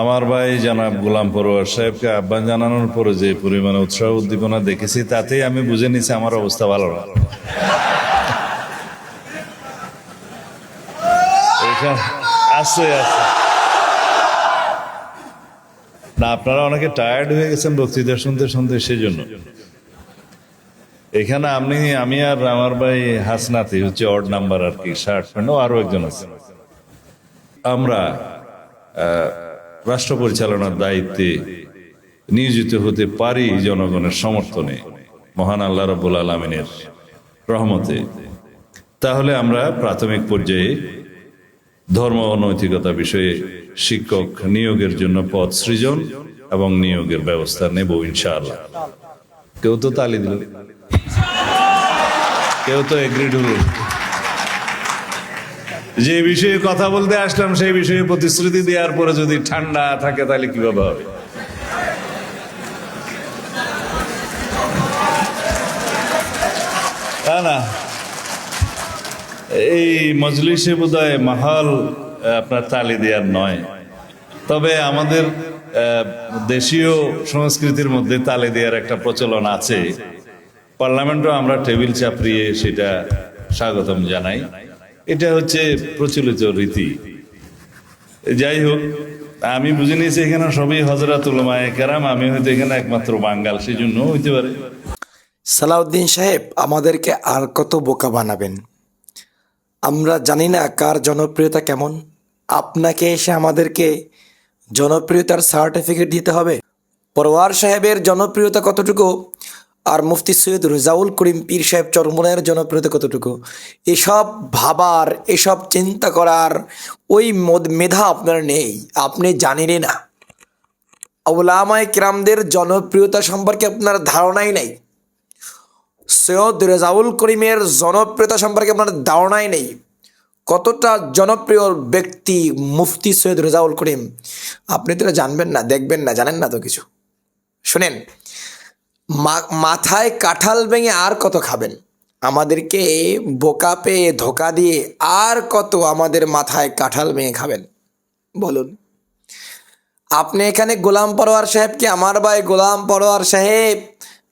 আমার ভাই জনাব গোলাম পরোয়ার সাহেবকে আহ্বান জানানোর পরে যে পরিমাণে উৎসাহ উদ্দীপনা দেখেছি, তাতেই আমি বুঝে নিছি আমার অবস্থা ভালো না। আছে আছে। না, আপনারা অনেকে টায়ার্ড হয়ে গেছেন বক্তৃতা শুনতে শুনতে সেই জন্য এখানে আপনি আমি আর আমার ভাই হাসনাতি, হচ্ছে অড নাম্বার আর কি, ষাট পয়েন্ট আরও একজন আছে। আমরা রাষ্ট্র পরিচালনার দায়িত্বে নিয়োজিত হতে পারি জনগণের সমর্থনে। মহান আল্লাহ রব্বুল আলমিনের রহমতে। তাহলে আমরা প্রাথমিক পর্যায়ে ধর্ম ও নৈতিকতা বিষয়ে শিক্ষক নিয়োগের জন্য পদ সৃজন এবং নিয়োগের ব্যবস্থা নেব ইনশাআল্লাহ। কেউ তো তালি দিল। কেউ তো এগ্রিড হল যে বিষয়ে কথা বলতে আসলাম সেই বিষয়ে প্রতিশ্রুতি দেওয়ার পরে যদি ঠান্ডা থাকে তাহলে কীভাবে হবে? না না। এই মজলিসে বোধহয় মাহল আহ, আপনার তালি দেওয়ার নয়। তবে আমাদের দেশীয় সংস্কৃতির মধ্যে তালি দেওয়ার একটা প্রচলন আছে। পার্লামেন্টও আমরা টেবিল চাপড়িয়ে সেটা স্বাগতম জানাই। এটা হচ্ছে প্রচলিত রীতি। যাই হোক, আমি বুঝে নিয়েছি এখানে সবই হজরত উলমায়ে কেরাম, আমি হয়তো এখানে একমাত্র বাঙ্গাল সেই জন্য হইতে পারে। সালাউদ্দিন সাহেব, আমাদেরকে আর কত বোকা বানাবেন? আমরা জানি না কার জনপ্রিয়তা কেমন। আপনাকে এসে আমাদেরকে জনপ্রিয়তার সার্টিফিকেট দিতে হবে। পরওয়ার সাহেবের জনপ্রিয়তা কতটুকু? আর মুফতি সৈয়দ রেজাউল করিম পীর সাহেব চরমনের জনপ্রিয়তা কতটুকু? এসব ভাবার, এসব চিন্তা করার ওই মদ- মেধা আপনার নেই। আপনি জানেনই না। ওলামায় কিরামদের জনপ্রিয়তা সম্পর্কে আপনার ধারণাই নাই। সৈয়দ রেজাউল করিমের জনপ্রিয়তা সম্পর্কে আপনার ধারণাই নেই। কতটা জনপ্রিয় ব্যক্তি মুফতি সৈয়দ রেজাউল করিম? আপনি তো জানবেন না, দেখবেন না, জানেন না তো কিছু। শুনেন মাথায় কাঁঠাল ভেঙে আর কত খাবেন? আমাদেরকে বোকা পেয়ে ধোকা দিয়ে আর কত আমাদের মাথায় কাঁঠাল ভেঙে খাবেন? বলুন। আপনি এখানে গোলাম পরোয়ার সাহেবকে আমার ভাই গোলাম পরোয়ার সাহেব?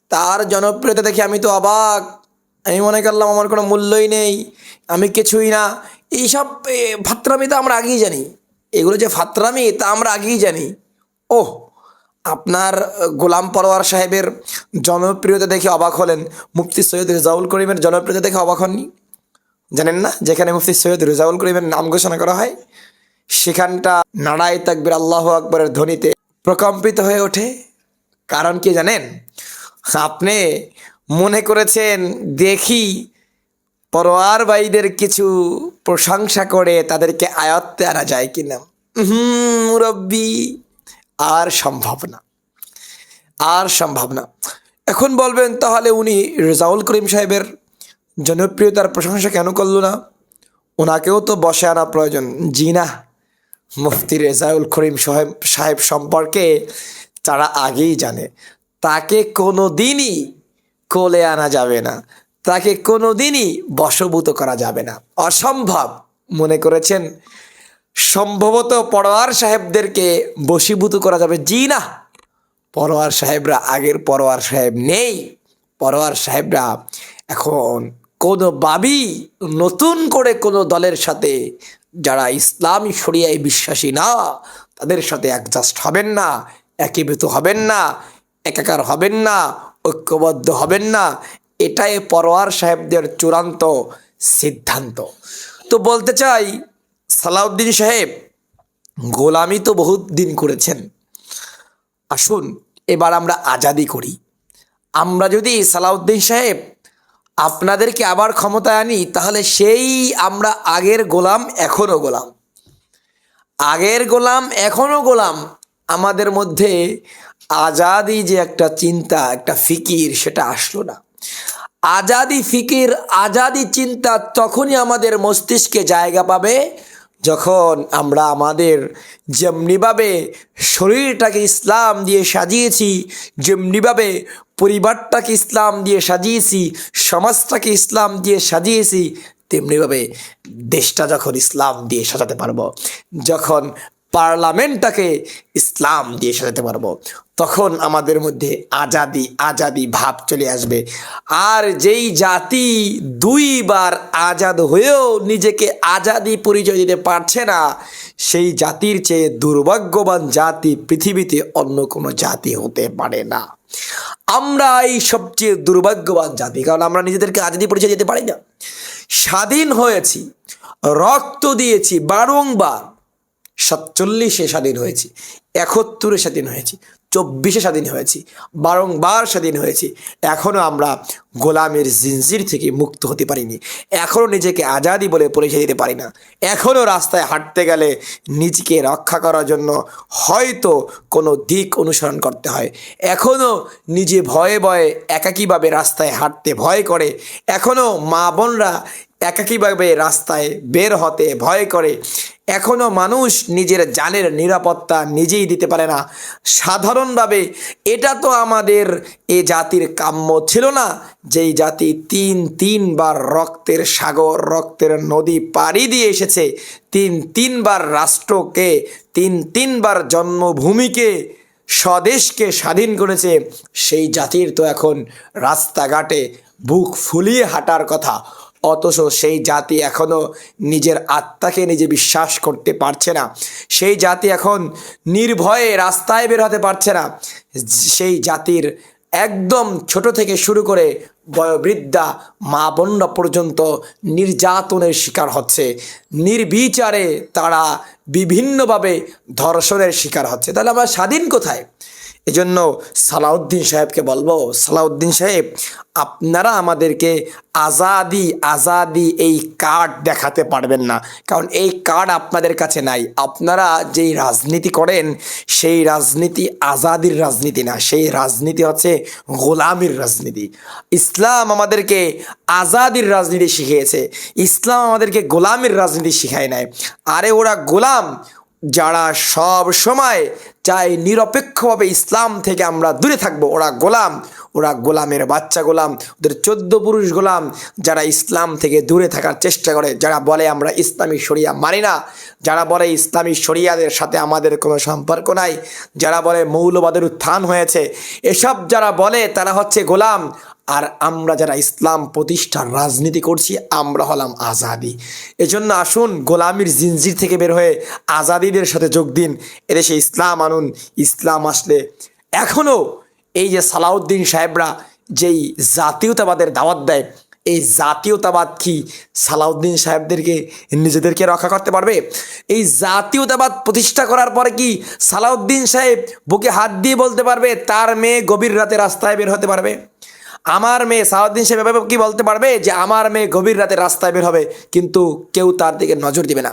তার জনপ্রিয়তা দেখে আমি তো অবাক। আমি মনে করলাম আমার কোনো মূল্যই নেই, আমি কিছুই না। এইসব ফাত্রামি তো আমরা আগেই জানি। এগুলো যে ফাত্রামি, তা আমরা আগেই জানি। ওহ আপনার গোলাম পরোয়ার সাহেবের জনপ্রিয়তা দেখে অবাক হলেন মুফতি সৈয়দ রেজাউল করিমের জনপ্রিয়তা দেখে অবাক হননি? জানেন না? যেখানে মুফতি সৈয়দ রেজাউল করিমের নাম ঘোষণা করা হয়, সেখানটা নাড়াই তাকবির আল্লাহ আকবরের ধ্বনিতে প্রকম্পিত হয়ে ওঠে। কারণ কি জানেন? আপনি মনে করেছেন, দেখি পরোয়ার ভাইদের কিছু প্রশংসা করে তাদেরকে আয়ত্তে আনা যায় কিনা? হুম, মুরব্বী। আর সম্ভব না। আর সম্ভব না। এখন বলবেন, তাহলে উনি রেজাউল করিম সাহেবের জনপ্রিয়তার প্রশংসা কেন করল না? ওনাকেও তো বসে আনা প্রয়োজন। জি না, মুফতি রেজাউল করিম সাহেব সাহেব সম্পর্কে তারা আগেই জানে। তাকে কোনো দিনই কোলে আনা যাবে না। তাকে কোনো দিনই বশভূত করা যাবে না। অসম্ভব, মনে করেছেন? সম্ভবত পরোয়ার সাহেবদেরকে বশীভূত করা যাবে। জি না, পরোয়ার সাহেবরা আগের পরোয়ার সাহেব নেই। পরোয়ার সাহেবরা এখন কোনোভাবেই নতুন করে কোনো দলের সাথে, যারা ইসলামী শরিয়ায় বিশ্বাসী না, তাদের সাথে অ্যাডজাস্ট হবেন না, একীভূত হবেন না, একাকার হবেন না, ঐক্যবদ্ধ হবেন না। এটাই পরোয়ার সাহেবদের চূড়ান্ত সিদ্ধান্ত। তো বলতে চাই সালাউদ্দিন সাহেব, গোলামি তো বহুত দিন করেছেন। আসুন, এবার আমরা আজাদি করি। আমরা যদি সালাউদ্দিন সাহেব আপনাদেরকে আবার ক্ষমতায় আনি, তাহলে সেই আমরা আগের গোলাম, এখনও গোলাম। আগের গোলাম, এখনও গোলাম। আমাদের মধ্যে আজাদি যে একটা চিন্তা, একটা ফিকির, সেটা আসলো না। আজাদি ফিকির, আজাদি চিন্তা তখনই আমাদের মস্তিষ্কে জায়গা পাবে যখন আমরা আমাদের যেমনিভাবে শরীরটাকে ইসলাম দিয়ে সাজিয়েছি, যেমনিভাবে পরিবারটাকে ইসলাম দিয়ে সাজিয়েছি, সমাজটাকে ইসলাম দিয়ে সাজিয়েছি, তেমনিভাবে দেশটা যখন ইসলাম দিয়ে সাজাতে পারব। যখন পার্লামেন্টটাকে ইসলাম দিয়ে সাজাতে পারব। তখন আমাদের মধ্যে আজাদি আজাদি ভাব চলে আসবে। আর যেই জাতি দুইবার আজাদ হয়েও নিজেকে আজাদি পরিচয় দিতে পারছে না, সেই জাতির চেয়ে দুর্ভাগ্যবান জাতি পৃথিবীতে অন্য কোনো জাতি হতে পারে না। আমরা এই সবচেয়ে দুর্ভাগ্যবান জাতি, কারণ আমরা নিজেদেরকে আজাদি পরিচয় দিতে পারি না। স্বাধীন হয়েছি, রক্ত দিয়েছি, বারংবার সাতচল্লিশে স্বাধীন হয়েছি, একত্তরে স্বাধীন হয়েছি, চব্বিশে স্বাধীন হয়েছি, বারংবার স্বাধীন হয়েছি। এখনও আমরা গোলামের জিনজির থেকে মুক্ত হতে পারিনি। এখনও নিজেকে আজাদি বলে পরিচয় দিতে পারি না। এখনও রাস্তায় হাঁটতে গেলে নিজেকে রক্ষা করার জন্য হয়তো কোনো দিক অনুসরণ করতে হয়। এখনও নিজে ভয়ে ভয়ে একাকীভাবে রাস্তায় হাঁটতে ভয় করে। এখনও মা বোনরা একাকীভাবে রাস্তায় বের হতে ভয় করে। এখনও মানুষ নিজের জানের নিরাপত্তা নিজেই দিতে পারে না। সাধারণভাবে এটা তো আমাদের এ জাতির কাম্য ছিল না, যেই জাতি তিন তিনবার রক্তের সাগর, রক্তের নদী পাড়ি দিয়ে এসেছে। তিন তিনবার রাষ্ট্রকে, তিন তিনবার জন্মভূমিকে, স্বদেশকে স্বাধীন করেছে। সেই জাতির তো এখন রাস্তাঘাটে বুক ফুলিয়ে হাঁটার কথা। অথচ সেই জাতি এখনও নিজের আত্মাকে নিজে বিশ্বাস করতে পারছে না। সেই জাতি এখন নির্ভয়ে রাস্তায় বের হতে পারছে না। সেই জাতির একদম ছোট থেকে শুরু করে বয়োবৃদ্ধা মা বোনরা পর্যন্ত নির্যাতনের শিকার হচ্ছে। নির্বিচারে তারা বিভিন্নভাবে ধর্ষণের শিকার হচ্ছে। তাহলে আমরা স্বাধীন কোথায়? এজন্য সালাউদ্দিন সাহেবকে বলব, সালাউদ্দিন সাহেব, আপনারা আমাদেরকে আজাদি আজাদি এই কার্ড দেখাতে পারবেন না। কারণ এই কার্ড আপনাদের কাছে নাই। আপনারা যেই রাজনীতি করেন, সেই রাজনীতি আজাদির রাজনীতি না। সেই রাজনীতি হচ্ছে গোলামির রাজনীতি। ইসলাম আমাদেরকে আজাদির রাজনীতি শিখিয়েছে। ইসলাম আমাদেরকে গোলামির রাজনীতি শিখায় নেয় আরে ওরা গোলাম যারা সব সময় চাই নিরপেক্ষভাবে ইসলাম থেকে আমরা দূরে থাকব, ওরা গোলাম, ওরা গোলামের বাচ্চা গোলাম, ওদের চোদ্দ পুরুষ গোলাম যারা ইসলাম থেকে দূরে থাকার চেষ্টা করে, যারা বলে আমরা ইসলামী শরিয়া মানি না, যারা বলে ইসলামী শরিয়াদের সাথে আমাদের কোনো সম্পর্ক নাই, যারা বলে মৌলবাদের উত্থান হয়েছে, এসব যারা বলে তারা হচ্ছে গোলাম আর আমরা যারা ইসলাম প্রতিষ্ঠার রাজনীতি করছি, আমরা হলাম আজাদি। এজন্য আসুন গোলামির জিনজির থেকে বের হয়ে আজাদিদের সাথে যোগ দিন। এদেশে ইসলাম আনুন, ইসলাম আসলে এখনও এই যে সালাউদ্দিন সাহেবরা যেই জাতীয়তাবাদের দাওয়াত দেয়, এই জাতীয়তাবাদ কি সালাউদ্দিন সাহেবদেরকে, নিজেদেরকে রক্ষা করতে পারবে? এই জাতীয়তাবাদ প্রতিষ্ঠা করার পরে কি সালাউদ্দিন সাহেব বুকে হাত দিয়ে বলতে পারবে, তার মেয়ে গভীর রাতে রাস্তায় বের হতে পারবে? আমার মেয়ে সাউদ্দিন সাহেব এভাবে কি বলতে পারবে যে আমার মেয়ে গভীর রাতে রাস্তায় বের হবে, কিন্তু কেউ তার দিকে নজর দিবে না।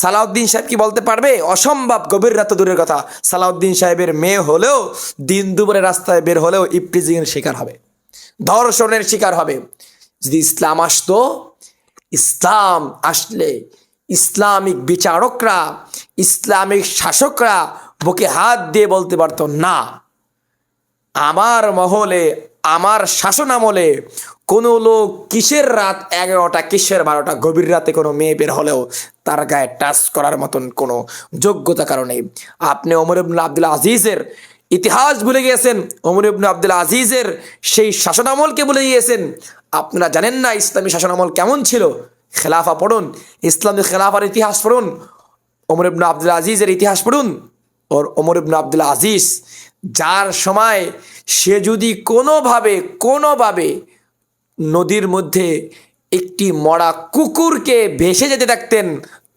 সালাউদ্দিন সাহেব কি বলতে পারবে? অসম্ভব গভীর রাতে দূরের কথা। সালাউদ্দিন সাহেবের মেয়ে হলেও, দিন দুপুরে রাস্তায় বের হলেও ইপ্রিজিংয়ের শিকার হবে। ধর্ষণের শিকার হবে। যদি ইসলাম আসতো, ইসলাম আসলে ইসলামিক বিচারকরা, ইসলামিক শাসকরা বুকে হাত দিয়ে বলতে পারতো, না, আমার মহলে আমার শাসন আমলে কোনো লোক কিসের রাত এগারোটা, কিসের বারোটা, গভীর রাতে কোনো মেয়ে বের হলেও তার গায়ে টাচ করার মতন কোনো যোগ্যতা কারণে আপনি ওমর ইবনুল আব্দুল আজিজের ইতিহাস ভুলে গিয়েছেন? ওমর ইবনু আব্দুল আজিজের সেই শাসনামলকে ভুলে গিয়েছেন? আপনারা জানেন না ইসলামী শাসনামল কেমন ছিল? খেলাফা পড়ুন, ইসলামী খেলাফার ইতিহাস পড়ুন, ওমর ইবনু আব্দুল আজিজের ইতিহাস পড়ুন। ওর ওমর ইবনু আব্দুল আজিজ, যার সময় সে যদি কোনোভাবে কোনোভাবে নদীর মধ্যে একটি মরা কুকুরকে ভেসে যেতে দেখতেন,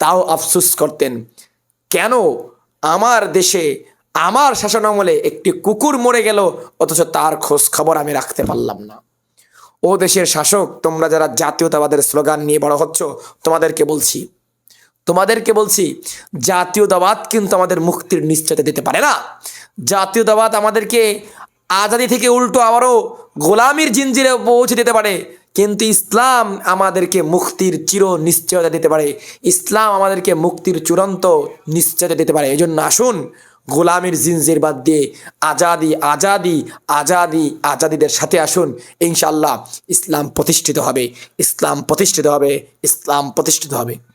তাও আফসোস করতেন। কেন? আমার দেশে আমার শাসনামলে একটি কুকুর মরে গেল, অথচ তার খোঁজ খবর আমি রাখতে পারলাম না। ও দেশের শাসক, তোমরা যারা জাতীয়তাবাদের স্লোগান নিয়ে বড় হচ্ছ, তোমাদেরকে বলছি তোমাদেরকে বলছি জাতীয় জাতীয়তাবাদ কিন্তু আমাদের মুক্তির নিশ্চয়তা দিতে পারে না। জাতীয় জাতীয়তাবাদ আমাদেরকে আজাদি থেকে উল্টো আবারও গোলামির জিনজিরে পৌঁছে দিতে পারে। কিন্তু ইসলাম আমাদেরকে মুক্তির চির নিশ্চয়তা দিতে পারে। ইসলাম আমাদেরকে মুক্তির চূড়ান্ত নিশ্চয়তা দিতে পারে। এই জন্য আসুন, গোলামের জিনজির বাদ দিয়ে আজাদি আজাদি আজাদি, আজাদিদের সাথে আসুন। ইনশাল্লাহ ইসলাম প্রতিষ্ঠিত হবে। ইসলাম প্রতিষ্ঠিত হবে। ইসলাম প্রতিষ্ঠিত হবে।